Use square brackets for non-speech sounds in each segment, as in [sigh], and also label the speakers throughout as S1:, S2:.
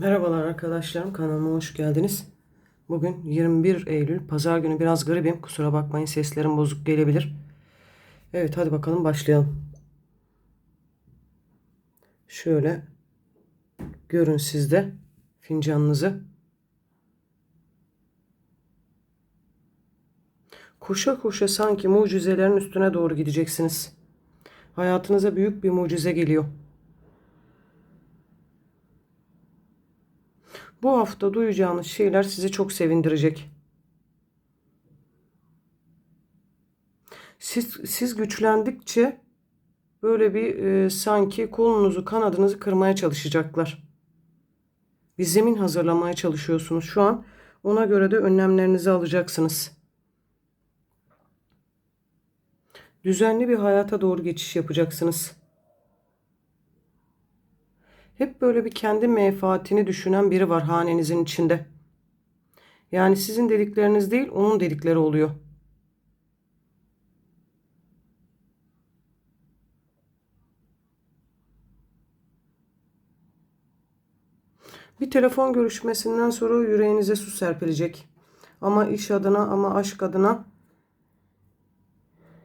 S1: Merhabalar arkadaşlarım kanalıma hoş geldiniz. Bugün 21 Eylül pazar günü biraz gribim kusura bakmayın seslerim bozuk gelebilir. Evet hadi bakalım başlayalım. Şöyle görün sizde fincanınızı. Koşa koşa sanki mucizelerin üstüne doğru gideceksiniz. Hayatınıza büyük bir mucize geliyor. Bu hafta duyacağınız şeyler sizi çok sevindirecek. Siz, siz güçlendikçe böyle bir e, sanki kolunuzu kanadınızı kırmaya çalışacaklar. Bir zemin hazırlamaya çalışıyorsunuz şu an. Ona göre de önlemlerinizi alacaksınız. Düzenli bir hayata doğru geçiş yapacaksınız. Hep böyle bir kendi menfaatini düşünen biri var hanenizin içinde. Yani sizin dedikleriniz değil, onun dedikleri oluyor. Bir telefon görüşmesinden sonra yüreğinize su serpilecek. Ama iş adına ama aşk adına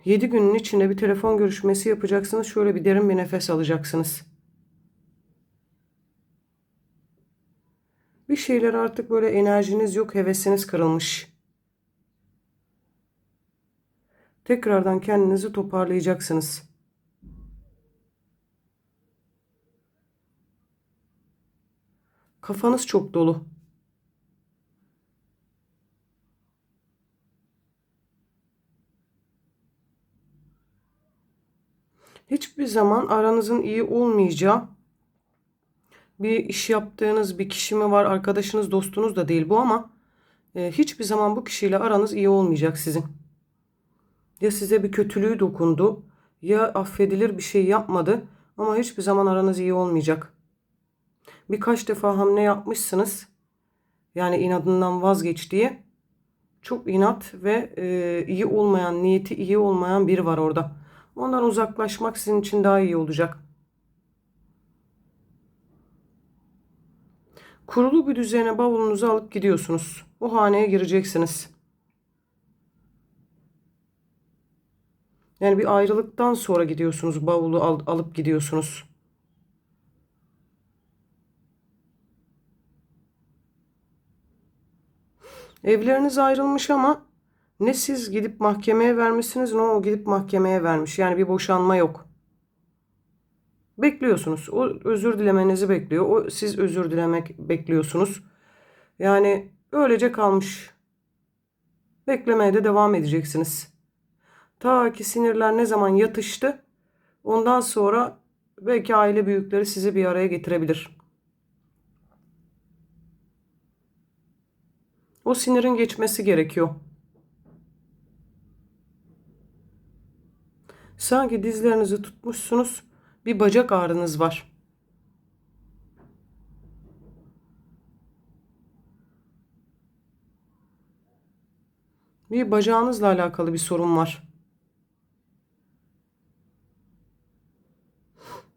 S1: 7 günün içinde bir telefon görüşmesi yapacaksınız. Şöyle bir derin bir nefes alacaksınız. Bir şeyler artık böyle enerjiniz yok, hevesiniz kırılmış. Tekrardan kendinizi toparlayacaksınız. Kafanız çok dolu. Hiçbir zaman aranızın iyi olmayacağı bir iş yaptığınız bir kişi mi var? Arkadaşınız, dostunuz da değil bu ama e, hiçbir zaman bu kişiyle aranız iyi olmayacak sizin. Ya size bir kötülüğü dokundu ya affedilir bir şey yapmadı ama hiçbir zaman aranız iyi olmayacak. Birkaç defa hamle yapmışsınız. Yani inadından vazgeç diye. Çok inat ve e, iyi olmayan, niyeti iyi olmayan biri var orada. Ondan uzaklaşmak sizin için daha iyi olacak. Kurulu bir düzene bavulunuzu alıp gidiyorsunuz. O haneye gireceksiniz. Yani bir ayrılıktan sonra gidiyorsunuz. Bavulu al, alıp gidiyorsunuz. Evleriniz ayrılmış ama ne siz gidip mahkemeye vermişsiniz ne o gidip mahkemeye vermiş. Yani bir boşanma yok. Bekliyorsunuz. O özür dilemenizi bekliyor. O siz özür dilemek bekliyorsunuz. Yani öylece kalmış. Beklemeye de devam edeceksiniz. Ta ki sinirler ne zaman yatıştı. Ondan sonra belki aile büyükleri sizi bir araya getirebilir. O sinirin geçmesi gerekiyor. Sanki dizlerinizi tutmuşsunuz bir bacak ağrınız var. Bir bacağınızla alakalı bir sorun var.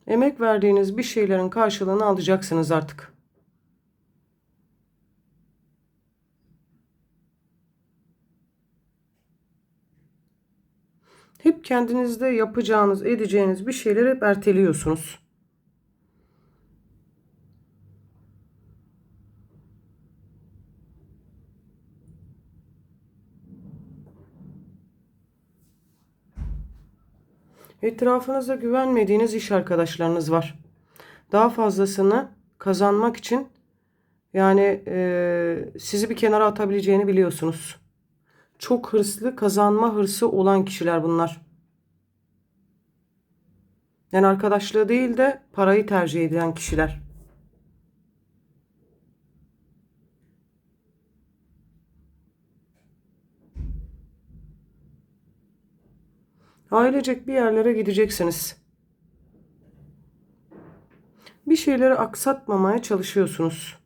S1: Emek verdiğiniz bir şeylerin karşılığını alacaksınız artık. Hep kendinizde yapacağınız, edeceğiniz bir şeyleri hep erteliyorsunuz. Etrafınızda güvenmediğiniz iş arkadaşlarınız var. Daha fazlasını kazanmak için yani e, sizi bir kenara atabileceğini biliyorsunuz. Çok hırslı, kazanma hırsı olan kişiler bunlar. Yani arkadaşlığı değil de parayı tercih eden kişiler. Ailecek bir yerlere gideceksiniz. Bir şeyleri aksatmamaya çalışıyorsunuz.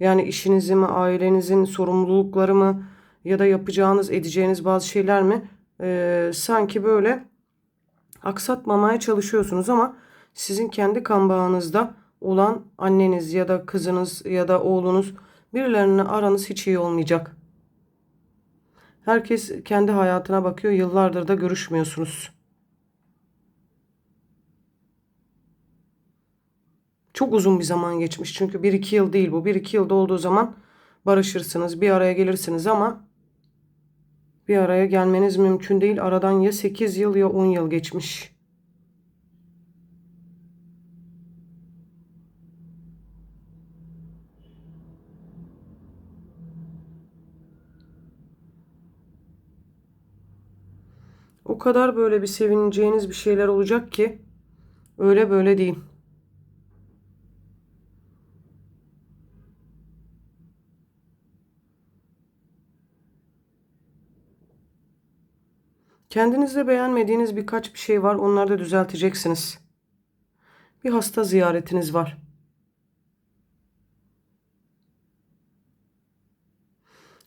S1: Yani işinizi mi, ailenizin sorumlulukları mı ya da yapacağınız, edeceğiniz bazı şeyler mi? Ee, sanki böyle aksatmamaya çalışıyorsunuz ama sizin kendi kan bağınızda olan anneniz ya da kızınız ya da oğlunuz birilerine aranız hiç iyi olmayacak. Herkes kendi hayatına bakıyor. Yıllardır da görüşmüyorsunuz. Çok uzun bir zaman geçmiş. Çünkü 1-2 yıl değil bu. 1-2 yılda olduğu zaman barışırsınız. Bir araya gelirsiniz ama bir araya gelmeniz mümkün değil. Aradan ya 8 yıl ya 10 yıl geçmiş. O kadar böyle bir sevineceğiniz bir şeyler olacak ki öyle böyle değil. Kendinizde beğenmediğiniz birkaç bir şey var. Onları da düzelteceksiniz. Bir hasta ziyaretiniz var.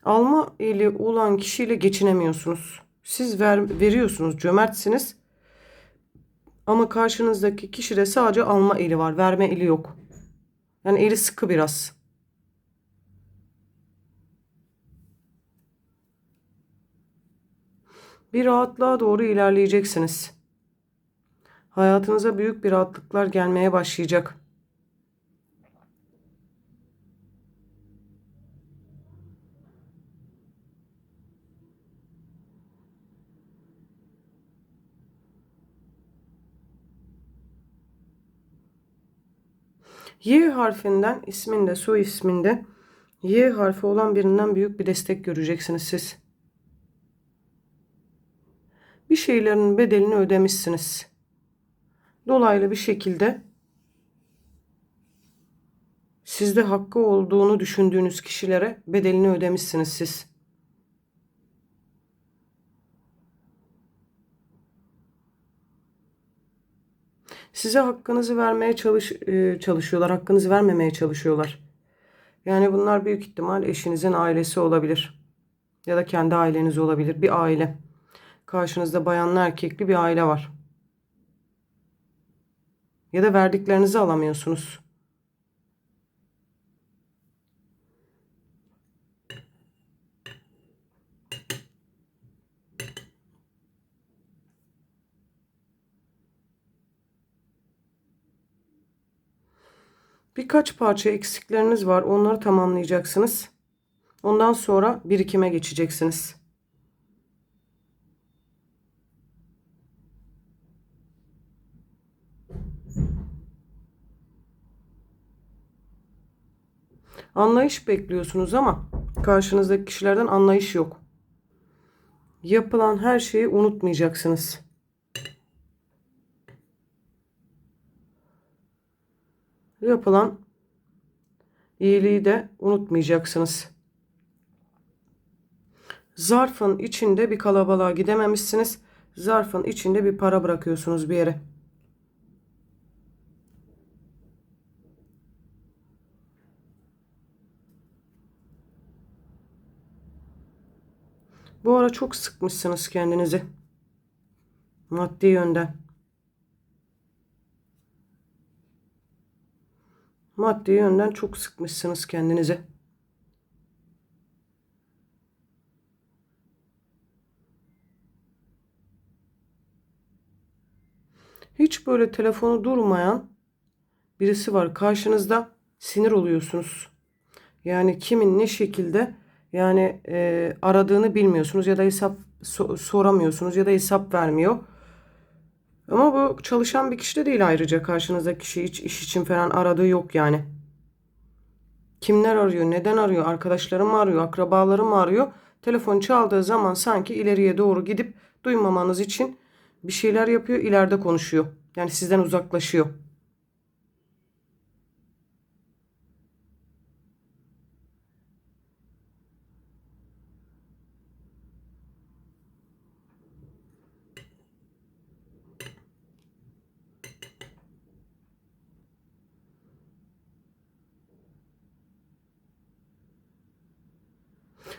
S1: Alma eli olan kişiyle geçinemiyorsunuz. Siz ver, veriyorsunuz, cömertsiniz. Ama karşınızdaki kişide sadece alma eli var, verme eli yok. Yani eli sıkı biraz. Bir rahatlığa doğru ilerleyeceksiniz. Hayatınıza büyük bir rahatlıklar gelmeye başlayacak. Y harfinden isminde, soy isminde Y harfi olan birinden büyük bir destek göreceksiniz siz. Bir şeylerin bedelini ödemişsiniz. Dolaylı bir şekilde sizde hakkı olduğunu düşündüğünüz kişilere bedelini ödemişsiniz siz. Size hakkınızı vermeye çalış, e, çalışıyorlar. Hakkınızı vermemeye çalışıyorlar. Yani bunlar büyük ihtimal eşinizin ailesi olabilir. Ya da kendi aileniz olabilir. Bir aile. Karşınızda bayanlı erkekli bir aile var. Ya da verdiklerinizi alamıyorsunuz. Birkaç parça eksikleriniz var. Onları tamamlayacaksınız. Ondan sonra birikime geçeceksiniz. Anlayış bekliyorsunuz ama karşınızdaki kişilerden anlayış yok. Yapılan her şeyi unutmayacaksınız. Yapılan iyiliği de unutmayacaksınız. Zarfın içinde bir kalabalığa gidememişsiniz. Zarfın içinde bir para bırakıyorsunuz bir yere. Bu ara çok sıkmışsınız kendinizi. Maddi yönden. Maddi yönden çok sıkmışsınız kendinizi. Hiç böyle telefonu durmayan birisi var karşınızda sinir oluyorsunuz. Yani kimin ne şekilde yani e, aradığını bilmiyorsunuz ya da hesap so soramıyorsunuz ya da hesap vermiyor. Ama bu çalışan bir kişi de değil ayrıca karşınızdaki kişi hiç iş için falan aradığı yok yani. Kimler arıyor, neden arıyor, arkadaşlarım mı arıyor, akrabalarım mı arıyor? Telefon çaldığı zaman sanki ileriye doğru gidip duymamanız için bir şeyler yapıyor, ileride konuşuyor. Yani sizden uzaklaşıyor.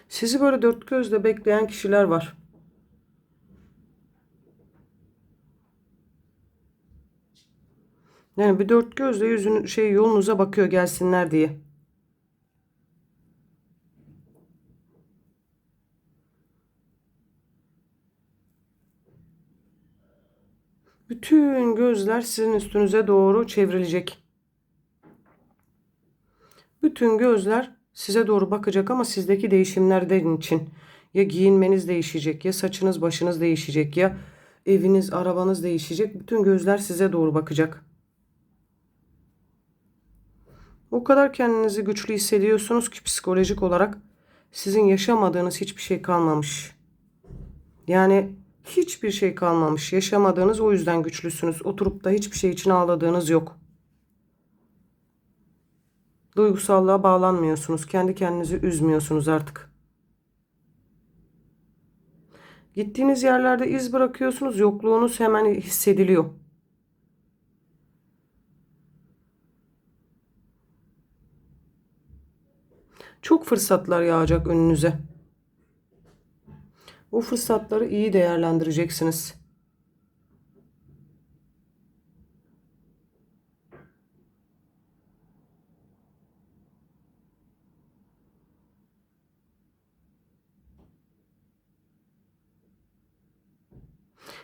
S1: Sizi böyle dört gözle bekleyen kişiler var. Yani bir dört gözle yüzün şey yolunuza bakıyor gelsinler diye. Bütün gözler sizin üstünüze doğru çevrilecek. Bütün gözler size doğru bakacak ama sizdeki değişimlerden için ya giyinmeniz değişecek ya saçınız başınız değişecek ya eviniz arabanız değişecek. Bütün gözler size doğru bakacak. O kadar kendinizi güçlü hissediyorsunuz ki psikolojik olarak sizin yaşamadığınız hiçbir şey kalmamış. Yani hiçbir şey kalmamış. Yaşamadığınız o yüzden güçlüsünüz. Oturup da hiçbir şey için ağladığınız yok. Duygusallığa bağlanmıyorsunuz. Kendi kendinizi üzmüyorsunuz artık. Gittiğiniz yerlerde iz bırakıyorsunuz. Yokluğunuz hemen hissediliyor. Çok fırsatlar yağacak önünüze. O fırsatları iyi değerlendireceksiniz.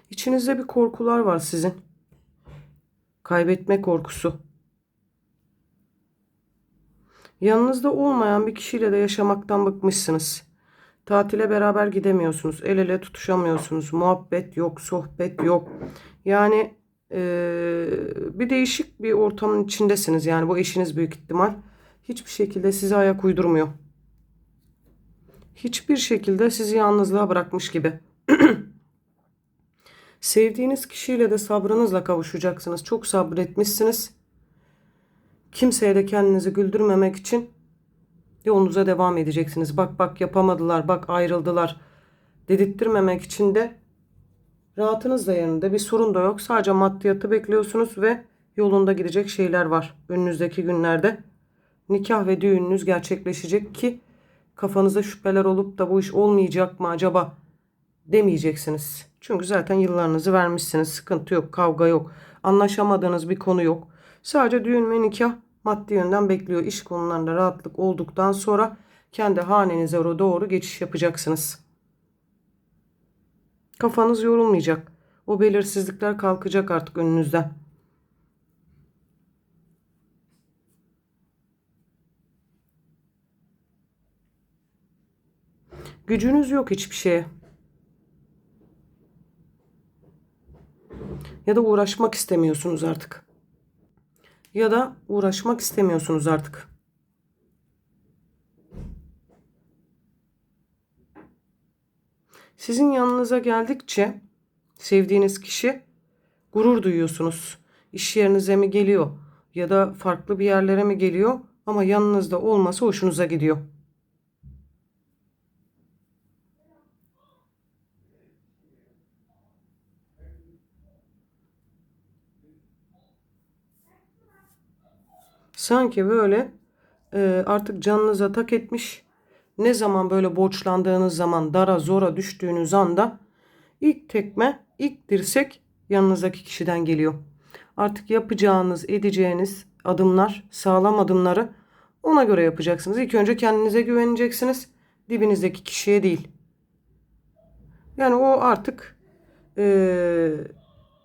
S1: İçinizde bir korkular var sizin. Kaybetme korkusu. Yanınızda olmayan bir kişiyle de yaşamaktan bıkmışsınız. Tatile beraber gidemiyorsunuz. El ele tutuşamıyorsunuz. Muhabbet yok, sohbet yok. Yani eee, bir değişik bir ortamın içindesiniz. Yani bu eşiniz büyük ihtimal. Hiçbir şekilde size ayak uydurmuyor. Hiçbir şekilde sizi yalnızlığa bırakmış gibi. [clears throat] Sevdiğiniz kişiyle de sabrınızla kavuşacaksınız. Çok sabretmişsiniz. Kimseye de kendinizi güldürmemek için yolunuza devam edeceksiniz. Bak bak yapamadılar, bak ayrıldılar dedirttirmemek için de rahatınız da yerinde bir sorun da yok. Sadece maddiyatı bekliyorsunuz ve yolunda gidecek şeyler var. Önünüzdeki günlerde nikah ve düğününüz gerçekleşecek ki kafanıza şüpheler olup da bu iş olmayacak mı acaba demeyeceksiniz. Çünkü zaten yıllarınızı vermişsiniz. Sıkıntı yok, kavga yok. Anlaşamadığınız bir konu yok. Sadece düğün ve nikah maddi yönden bekliyor. İş konularında rahatlık olduktan sonra kendi hanenize doğru geçiş yapacaksınız. Kafanız yorulmayacak. O belirsizlikler kalkacak artık önünüzden. Gücünüz yok hiçbir şeye. Ya da uğraşmak istemiyorsunuz artık. Ya da uğraşmak istemiyorsunuz artık. Sizin yanınıza geldikçe sevdiğiniz kişi gurur duyuyorsunuz. İş yerinize mi geliyor ya da farklı bir yerlere mi geliyor ama yanınızda olması hoşunuza gidiyor. Sanki böyle e, artık canınıza tak etmiş. Ne zaman böyle borçlandığınız zaman dara zora düştüğünüz anda ilk tekme, ilk dirsek yanınızdaki kişiden geliyor. Artık yapacağınız, edeceğiniz adımlar, sağlam adımları ona göre yapacaksınız. İlk önce kendinize güveneceksiniz. Dibinizdeki kişiye değil. Yani o artık e,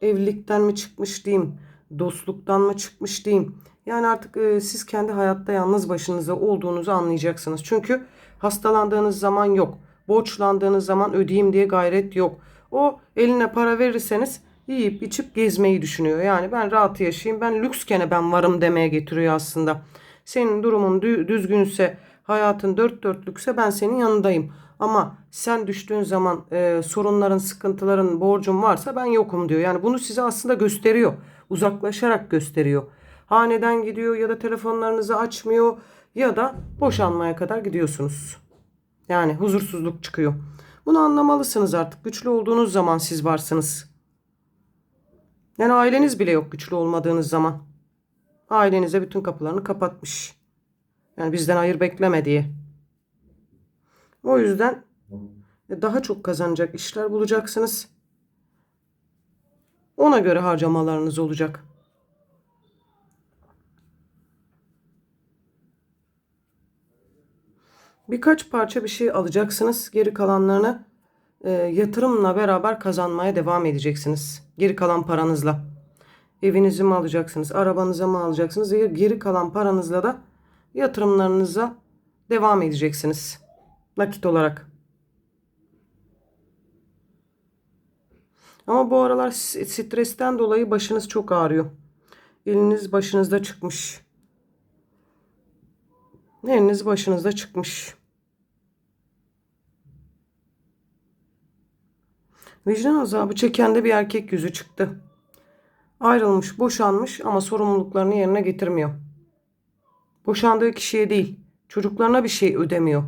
S1: evlilikten mi çıkmış diyeyim, dostluktan mı çıkmış diyeyim. Yani artık e, siz kendi hayatta yalnız başınıza olduğunuzu anlayacaksınız. Çünkü hastalandığınız zaman yok. Borçlandığınız zaman ödeyeyim diye gayret yok. O eline para verirseniz yiyip içip gezmeyi düşünüyor. Yani ben rahat yaşayayım, ben lükskene ben varım demeye getiriyor aslında. Senin durumun düzgünse, hayatın dört dörtlükse ben senin yanındayım. Ama sen düştüğün zaman e, sorunların, sıkıntıların, borcun varsa ben yokum diyor. Yani bunu size aslında gösteriyor. Uzaklaşarak gösteriyor haneden gidiyor ya da telefonlarınızı açmıyor ya da boşanmaya kadar gidiyorsunuz. Yani huzursuzluk çıkıyor. Bunu anlamalısınız artık. Güçlü olduğunuz zaman siz varsınız. Yani aileniz bile yok güçlü olmadığınız zaman. Ailenize bütün kapılarını kapatmış. Yani bizden hayır bekleme diye. O yüzden daha çok kazanacak işler bulacaksınız. Ona göre harcamalarınız olacak. Birkaç parça bir şey alacaksınız. Geri kalanlarını e, yatırımla beraber kazanmaya devam edeceksiniz. Geri kalan paranızla. Evinizi mi alacaksınız? Arabanıza mı alacaksınız? Geri kalan paranızla da yatırımlarınıza devam edeceksiniz. Nakit olarak. Ama bu aralar stresten dolayı başınız çok ağrıyor. Eliniz başınızda çıkmış. Eliniz başınızda çıkmış. Vicdan azabı çeken de bir erkek yüzü çıktı. Ayrılmış, boşanmış ama sorumluluklarını yerine getirmiyor. Boşandığı kişiye değil, çocuklarına bir şey ödemiyor.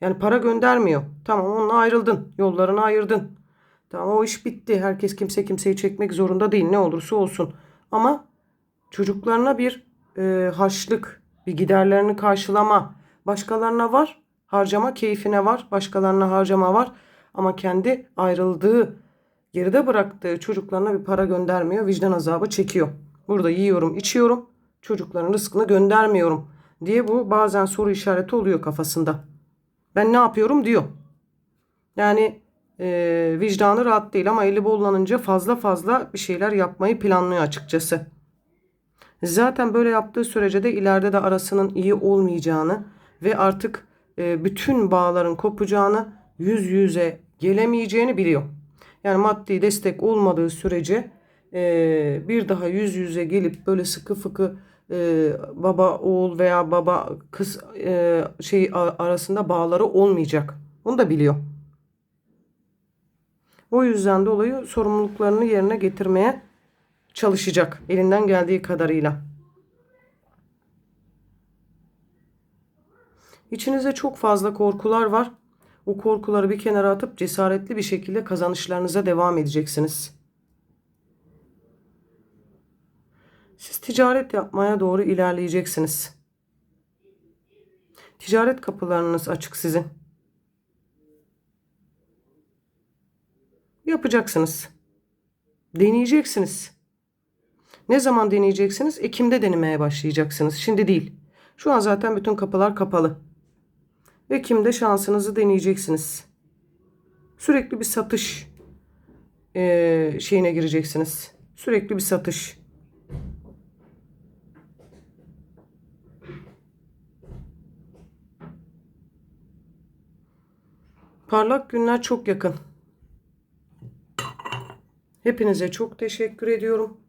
S1: Yani para göndermiyor. Tamam onunla ayrıldın, yollarını ayırdın. Tamam o iş bitti. Herkes kimse kimseyi çekmek zorunda değil ne olursa olsun. Ama çocuklarına bir e, harçlık, bir giderlerini karşılama. Başkalarına var, harcama keyfine var. Başkalarına harcama var. Ama kendi ayrıldığı, geride bıraktığı çocuklarına bir para göndermiyor. Vicdan azabı çekiyor. Burada yiyorum, içiyorum. Çocukların rızkını göndermiyorum diye bu bazen soru işareti oluyor kafasında. Ben ne yapıyorum diyor. Yani e, vicdanı rahat değil ama eli bollanınca fazla fazla bir şeyler yapmayı planlıyor açıkçası. Zaten böyle yaptığı sürece de ileride de arasının iyi olmayacağını ve artık e, bütün bağların kopacağını, yüz yüze gelemeyeceğini biliyor. Yani maddi destek olmadığı sürece e, bir daha yüz yüze gelip böyle sıkı fıkı e, baba oğul veya baba kız şey arasında bağları olmayacak. Onu da biliyor. O yüzden dolayı sorumluluklarını yerine getirmeye çalışacak elinden geldiği kadarıyla. İçinizde çok fazla korkular var. O korkuları bir kenara atıp cesaretli bir şekilde kazanışlarınıza devam edeceksiniz. Siz ticaret yapmaya doğru ilerleyeceksiniz. Ticaret kapılarınız açık sizin. Yapacaksınız. Deneyeceksiniz. Ne zaman deneyeceksiniz? Ekim'de denemeye başlayacaksınız. Şimdi değil. Şu an zaten bütün kapılar kapalı. Ekim'de şansınızı deneyeceksiniz. Sürekli bir satış eee, şeyine gireceksiniz. Sürekli bir satış. Parlak günler çok yakın. Hepinize çok teşekkür ediyorum.